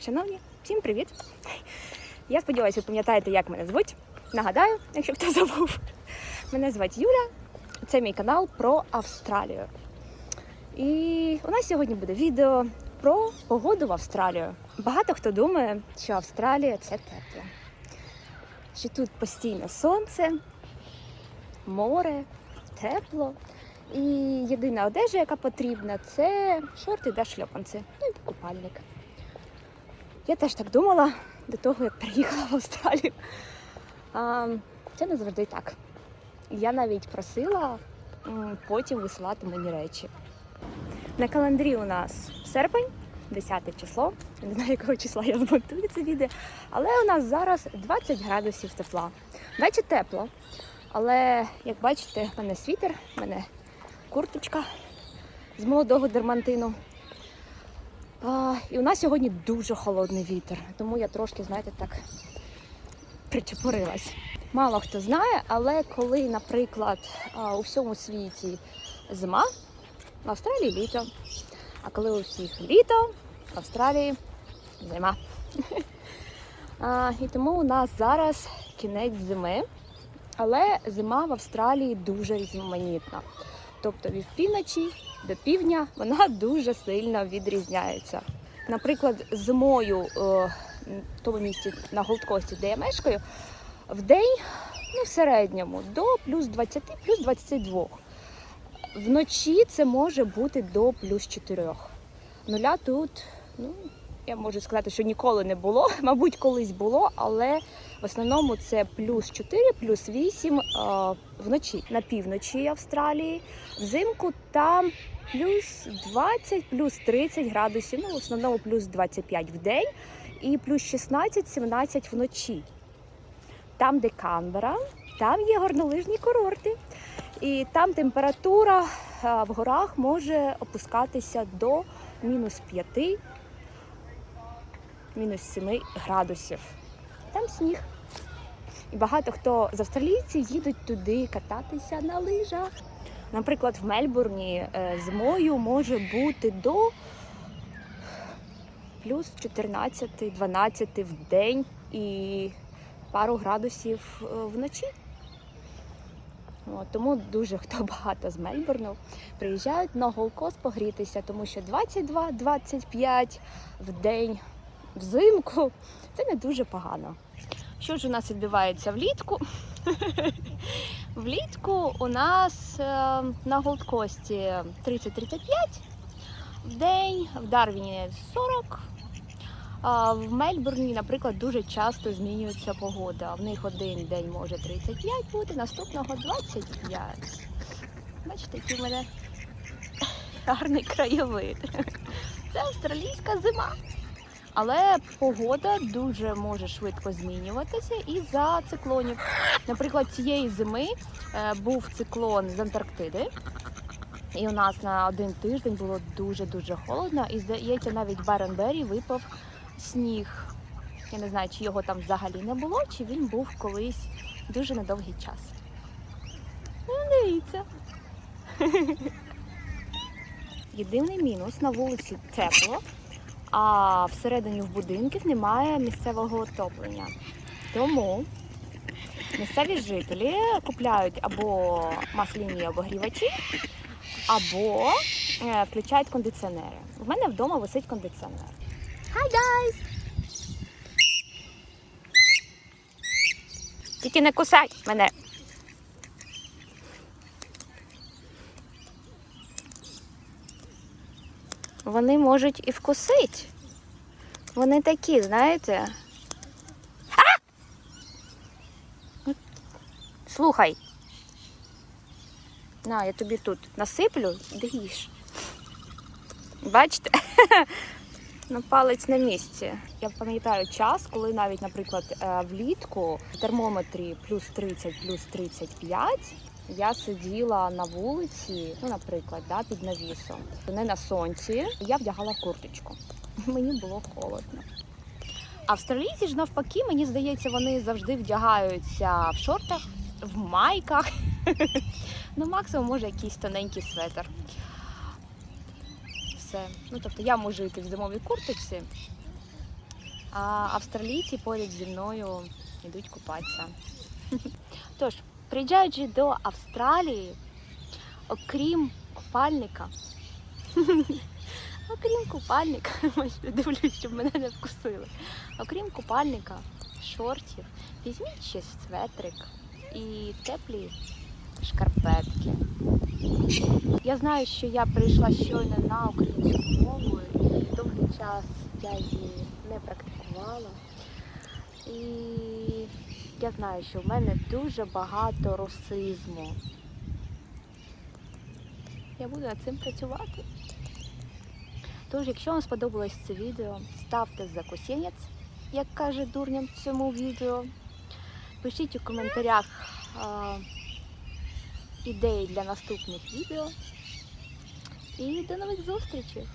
Шановні, всім привіт! Я сподіваюся, ви пам'ятаєте, як мене звуть. Нагадаю, якщо хто забув. Мене звати Юля. Це мій канал про Австралію. І у нас сьогодні буде відео про погоду в Австралію. Багато хто думає, що Австралія це тепло. Що тут постійне сонце, море, тепло. І єдина одежа, яка потрібна, це шорти та шльопанці. Ну і купальник. Я теж так думала до того, як приїхала в Австралію. А, це не завжди так. Я навіть просила потім висилати мені речі. На календарі у нас серпень, 10 число. Не знаю, якого числа я змонтую це відео. Але у нас зараз 20 градусів тепла. Вечір тепло. Але як бачите, в мене світер, в мене курточка з молодого дермантину. А, і у нас сьогодні дуже холодний вітер, тому я трошки, знаєте, так причепурилась. Мало хто знає, але коли, наприклад, у всьому світі зима, в Австралії літо. А коли у всіх літо, в Австралії зима. А, і тому у нас зараз кінець зими, але зима в Австралії дуже різноманітна. Тобто від півночі до півдня вона дуже сильно відрізняється. Наприклад, зимою е, в тому місці на Голдкості, де я мешкаю, в день ну, в середньому до плюс 20, плюс 22. Вночі це може бути до плюс 4. Нуля тут, ну, я можу сказати, що ніколи не було. Мабуть, колись було, але в основному це плюс 4, плюс 8 е, вночі на півночі Австралії. Взимку там плюс 20, плюс 30 градусів, ну в основному плюс 25 в день і плюс 16-17 вночі. Там, де Канбера, там є горнолижні курорти. І там температура е, в горах може опускатися до мінус 5, мінус 7 градусів. Там сніг. І багато хто з австралійців їдуть туди кататися на лижах. Наприклад, в Мельбурні е, зимою може бути до плюс 14-12 в день і пару градусів е, вночі. От, тому дуже хто багато з Мельбурну приїжджають на Голкост погрітися, тому що 22-25 в день взимку це не дуже погано. Що ж у нас відбувається влітку? Влітку у нас е, на Голдкості 30-35 в день, в Дарвіні 40. В Мельбурні, наприклад, дуже часто змінюється погода. В них один день може 35 бути, наступного 25. Бачите, який в мене гарний краєвид. Це австралійська зима. Але погода дуже може швидко змінюватися із-за циклонів. Наприклад, цієї зими е, був циклон з Антарктиди. І у нас на один тиждень було дуже-дуже холодно. І здається, навіть в Баренбері випав сніг. Я не знаю, чи його там взагалі не було, чи він був колись дуже недовгий час. Ну, дивіться. Єдиний мінус на вулиці тепло, а всередині в будинків немає місцевого отоплення. Тому місцеві жителі купляють або масляні обогрівачі, або е, включають кондиціонери. У мене вдома висить кондиціонер. Hi guys! Тільки не кусай мене. Вони можуть і вкусити. Вони такі, знаєте. А! Слухай. На, я тобі тут насиплю, де їж. Бачите? На палець на місці. Я пам'ятаю час, коли навіть, наприклад, е, влітку в термометрі плюс 30, плюс 35, я сиділа на вулиці, ну, наприклад, да, під навісом, не на сонці. Я вдягала курточку. Мені було холодно. Австралійці ж навпаки, мені здається, вони завжди вдягаються в шортах, в майках. Ну, максимум, може, якийсь тоненький светр. Все. Ну, тобто я можу йти в зимовій курточці, а австралійці поряд зі мною йдуть купатися. Тож, приїжджаючи до Австралії, окрім купальника, окрім купальника, дивлюсь, щоб мене не вкусили. Окрім купальника, шортів, візьміть ще светрик і теплі шкарпетки. Я знаю, що я прийшла щойно на українську мову, довгий час я її не практикувала. І я знаю, що в мене дуже багато русизму. Я буду над цим працювати. Тож, якщо вам сподобалось це відео, ставте закусінець, як каже дурням цьому відео. Пишіть у коментарях а, ідеї для наступних відео. І до нових зустрічей!